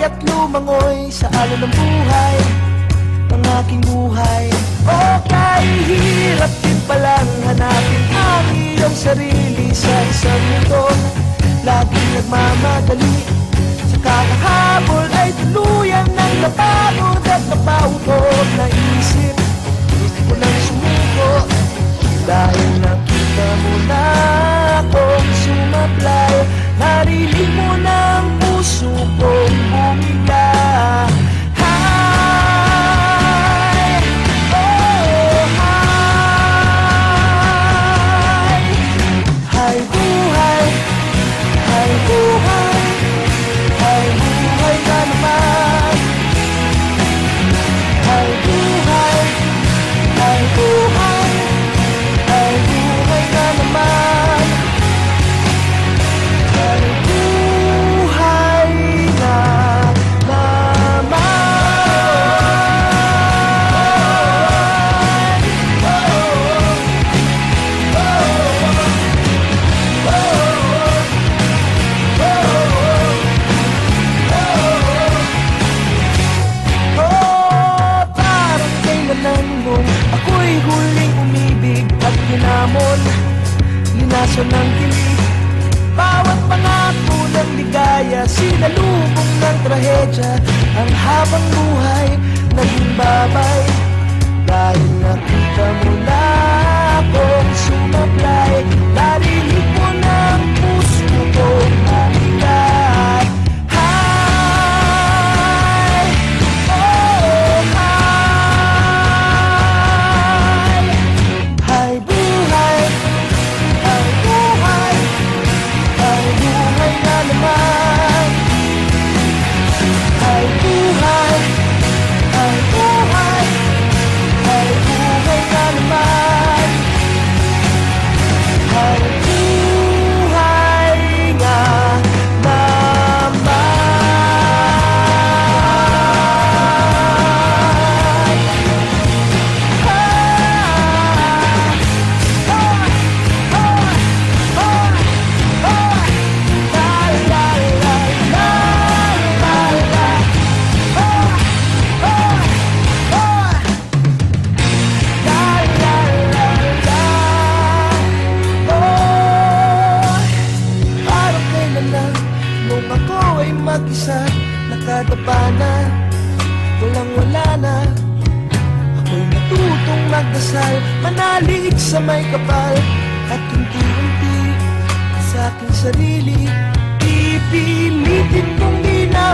Sumabay at lumangoy sa alon ng buhay Ang aking buhay. O kay hirap din palang hanapin ang iyong sarili sa isang mundo. Laging nagmamadali Sa kakahabol ay tuluyan ng napagod at napautog Sinalubong ng trahedya. Ang habang buhay naging babay. Dahil nakita mo na akong sumablay Narinig mag-isa Nakadapa na. Walang wala na. Ako'y natutong magdasal Manalig sa may kapal. At unti-unti Sa aking sarili Pipilitin kong di na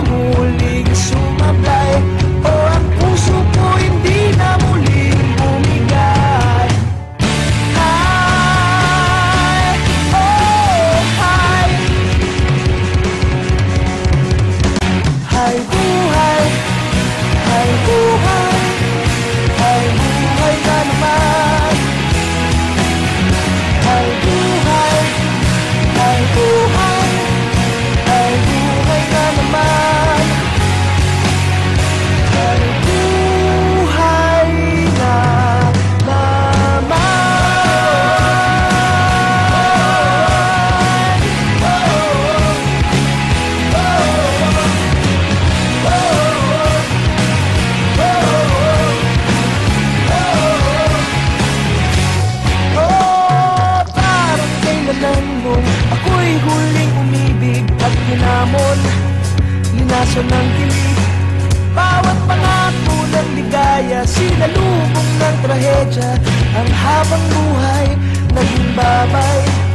mong ako'y huling umibig at hinamon. Linason ng kilig. Bawat pangako ng ligaya Sinalubong ng trahedya. Ang habang buhay naging babay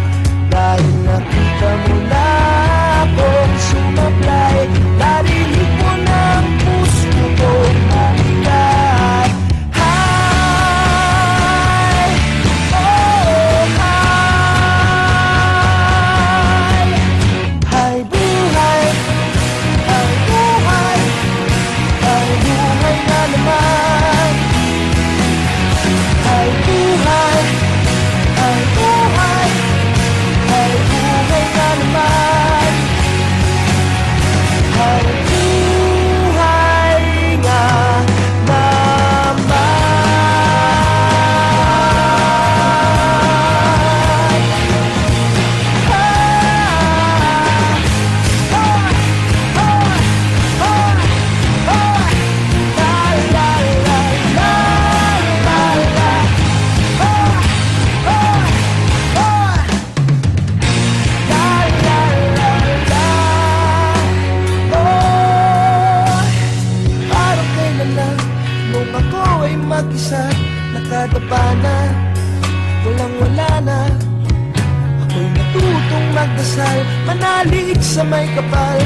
magdasal Manalig sa may kapal.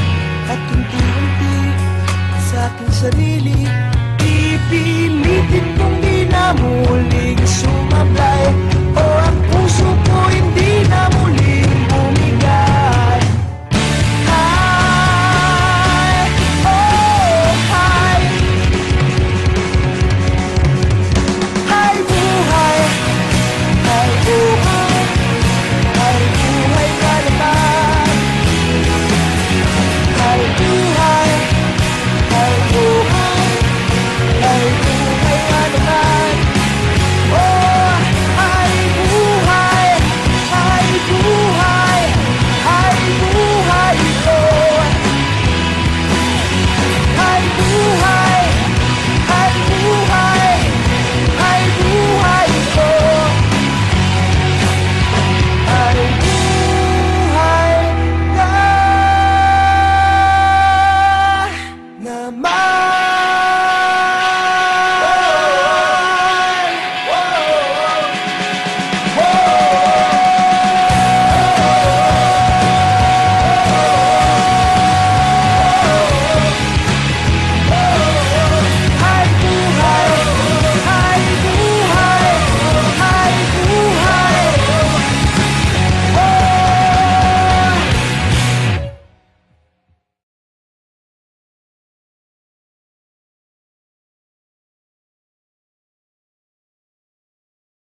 At unti-unti Sa aking sarili Pipilitin kong di na muling sumablay O ang